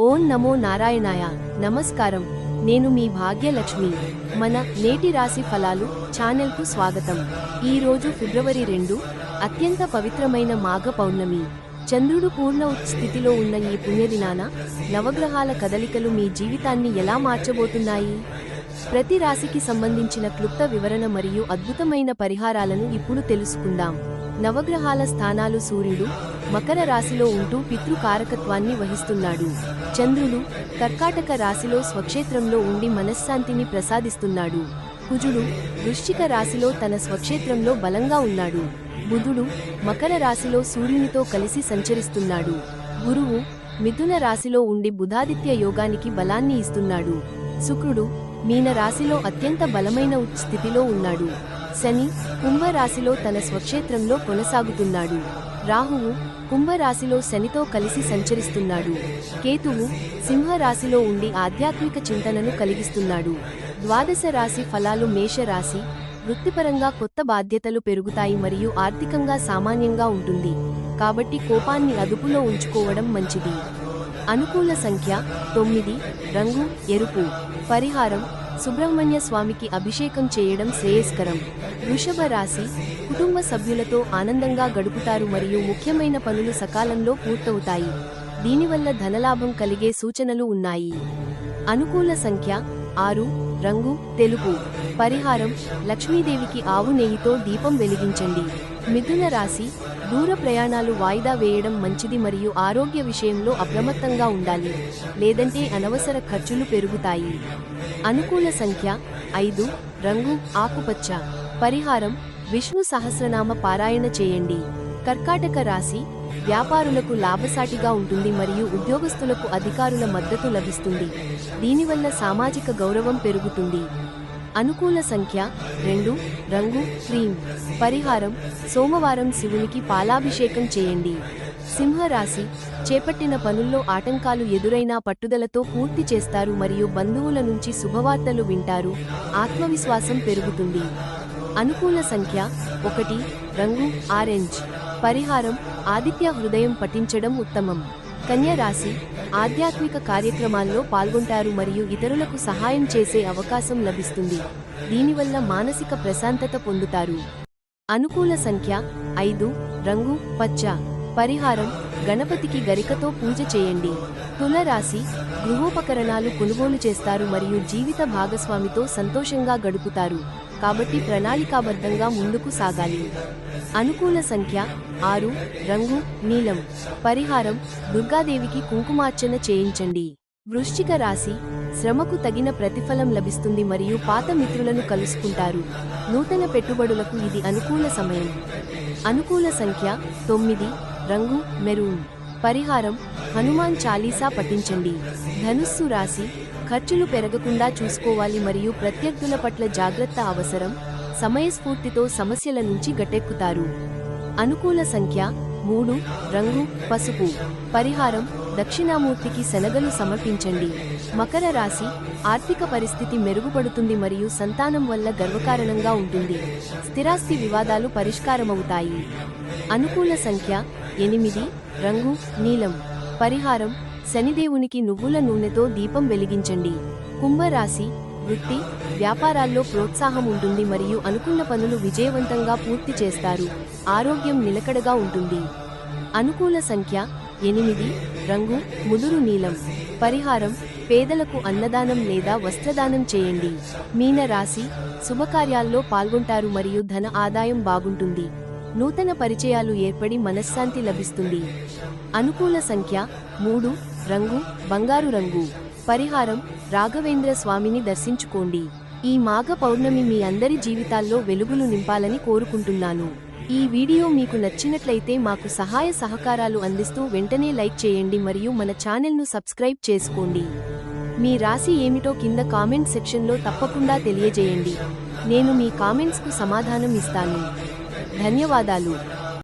ఓం నమో నారాయణాయ. నమస్కారం. నేను మీ భాగ్యలక్ష్మి. మన నేటి రాశి ఫలాలు ఛానల్కు స్వాగతం. ఈ రోజు ఫిబ్రవరి రెండు అత్యంత పవిత్రమైన మాఘ పౌర్ణమి. చంద్రుడు పూర్ణ స్థితిలో ఉన్న ఈ పుణ్యదినాన నవగ్రహాల కదలికలు మీ జీవితాన్ని ఎలా మార్చబోతున్నాయి? ప్రతి రాశికి సంబంధించిన క్లుప్త వివరణ మరియు అద్భుతమైన పరిహారాలను ఇప్పుడు తెలుసుకుందాం. నవగ్రహాల స్థానాలు సూర్యుడు మకర రాశిలో ఉంటూ పితృకారకత్వాన్ని వహిస్తున్నాడు. చంద్రుడు కర్కాటక రాశిలో స్వక్షేత్రంలో ఉండి మనశ్శాంతిని ప్రసాదిస్తున్నాడు. కుజుడు వృశ్చిక రాశిలో తన స్వక్షేత్రంలో బలంగా ఉన్నాడు. బుధుడు మకర రాశిలో సూర్యునితో కలిసి సంచరిస్తున్నాడు. గురువు మిథున రాశిలో ఉండి బుధాదిత్య యోగానికి బలాన్ని ఇస్తున్నాడు. శుక్రుడు మీన రాశిలో అత్యంత బలమైన స్థితిలో ఉన్నాడు. శని కుంభరాశిలో తన స్వక్షేత్రంలో కొనసాగుతున్నాడు. రాహువు కుంభరాశిలో శనితో కలిసి సంచరిస్తున్నాడు. కేతువు సింహరాశిలో ఉండి ఆధ్యాత్మిక చింతనను కలిగిస్తున్నాడు. ద్వాదశ రాశి ఫలాలు మేషరాశి వృత్తిపరంగా కొత్త బాధ్యతలు పెరుగుతాయి మరియు ఆర్థికంగా సామాన్యంగా ఉంటుంది. కాబట్టి కోపాన్ని అదుపులో ఉంచుకోవడం మంచిది. అనుకూల సంఖ్య తొమ్మిది రంగు ఎరుపు. పరిహారం సుబ్రహ్మణ్య స్వామికి అభిషేకం చేయడం శ్రేయస్కరం. వృషభ రాశి కుటుంబ సభ్యులతో ఆనందంగా గడుపుతారు మరియు ముఖ్యమైన పనులు సకాలంలో పూర్తవుతాయి. దీనివల్ల ధనలాభం కలిగే సూచనలు ఉన్నాయి. అనుకూల సంఖ్య ఆరు రంగు తెలుపు. పరిహారం లక్ష్మీదేవికి ఆవు నెయ్యితో దీపం వెలిగించండి. మిథున రాశి దూర ప్రయాణాలు వాయిదా వేయడం మంచిది మరియు ఆరోగ్య విషయంలో అప్రమత్తంగా ఉండాలి. లేదంటే అనవసర ఖర్చులు పెరుగుతాయి. అనుకూల సంఖ్య ఐదు. రంగు ఆకుపచ్చ. పరిహారం విష్ణు సహస్రనామ పారాయణ చేయండి. కర్కాటక రాశి వ్యాపారులకు లాభసాటిగా ఉంటుంది మరియు ఉద్యోగస్తులకు అధికారుల మద్దతు లభిస్తుంది. దీనివల్ల సామాజిక గౌరవం పెరుగుతుంది. అనుకూల సంఖ్య రెండు రంగు క్రీమ్. పరిహారం సోమవారం శివునికి పాలాభిషేకం చేయండి. సింహరాశి చేపట్టిన పనుల్లో ఆటంకాలు ఎదురైనా పట్టుదలతో పూర్తి చేస్తారు మరియు బంధువుల నుంచి శుభవార్తలు వింటారు. ఆత్మవిశ్వాసం పెరుగుతుంది. అనుకూల సంఖ్య ఒకటి రంగు ఆరెంజ్. పరిహారం ఆదిత్య హృదయం పఠించడం ఉత్తమం. కన్య రాశి ఆధ్యాత్మిక కార్యక్రమాల్లో పాల్గొంటారు మరియు ఇతరులకు సహాయం చేసే అవకాశం లభిస్తుంది. దీనివల్ల మానసిక ప్రశాంతత పొందుతారు. అనుకూల సంఖ్య ఐదు రంగు పచ్చ. పరిహారం గణపతికి గరికతో పూజ చేయండి. తుల రాశి గృహోపకరణాలు కొనుగోలు చేస్తారు మరియు జీవిత భాగస్వామితో సంతోషంగా గడుపుతారు. కాబట్టి ప్రణాళికాబద్ధంగా ముందుకు సాగాలి. అనుకూల సంఖ్య ఆరు రంగు నీలం. పరిహారం దుర్గాదేవికి కుంకుమార్చన చేయించండి. వృశ్చిక రాశి శ్రమకు తగిన ప్రతిఫలం లభిస్తుంది మరియు పాత మిత్రులను కలుసుకుంటారు. నూతన పెట్టుబడులకు ఇది అనుకూల సమయం. అనుకూల సంఖ్య తొమ్మిది రంగు మెరూన్. పరిహారం హనుమాన్ చాలీసా పఠించండి. ధనుస్సు రాశి ఖర్చులు పెరగకుండా చూసుకోవాలి మరియు ప్రత్యర్థుల పట్ల జాగ్రత్త అవసరం సమయస్ఫూర్తితో సమస్యల నుంచి గట్టెక్కుతారు. అనుకూల సంఖ్య మూడు రంగు పసుపు. పరిహారం దక్షిణామూర్తికి శనగలు సమర్పించండి. మకర రాశి ఆర్థిక పరిస్థితి మెరుగుపడుతుంది మరియు సంతానం వల్ల గర్వకారణంగా ఉంటుంది. స్థిరాస్తి వివాదాలు పరిష్కారమవుతాయి. అనుకూల సంఖ్య ఎనిమిది రంగు నీలం. పరిహారం శనిదేవునికి నువ్వుల నూనెతో దీపం వెలిగించండి. కుంభరాశి వృత్తి వ్యాపారాల్లో ప్రోత్సాహం ఉంటుంది మరియు అనుకున్న పనులు విజయవంతంగా పూర్తి చేస్తారు. ఆరోగ్యం నిలకడగా ఉంటుంది. అనుకూల సంఖ్య ఎనిమిది రంగు ముదురు నీలం. పరిహారం పేదలకు అన్నదానం లేదా వస్త్రదానం చేయండి. మీన రాశి శుభకార్యాల్లో పాల్గొంటారు మరియు ధన ఆదాయం బాగుంటుంది. నూతన పరిచయాలు ఏర్పడి మనశ్శాంతి లభిస్తుంది. అనుకూల సంఖ్య మూడు రంగు బంగారు రంగు. పరిహారం రాఘవేంద్ర స్వామిని దర్శించుకోండి. ఈ మాఘ పౌర్ణమి మీ అందరి జీవితాల్లో వెలుగులు నింపాలని కోరుకుంటున్నాను. ఈ వీడియో మీకు నచ్చినట్లయితే మాకు సహాయ సహకారాలు అందిస్తూ వెంటనే లైక్ చేయండి మరియు మన ఛానల్ను సబ్స్క్రైబ్ చేసుకోండి. మీ రాశి ఏమిటో కింద కామెంట్ సెక్షన్లో తప్పకుండా తెలియజేయండి. నేను మీ కామెంట్స్కు సమాధానం ఇస్తాను. ధన్యవాదాలు.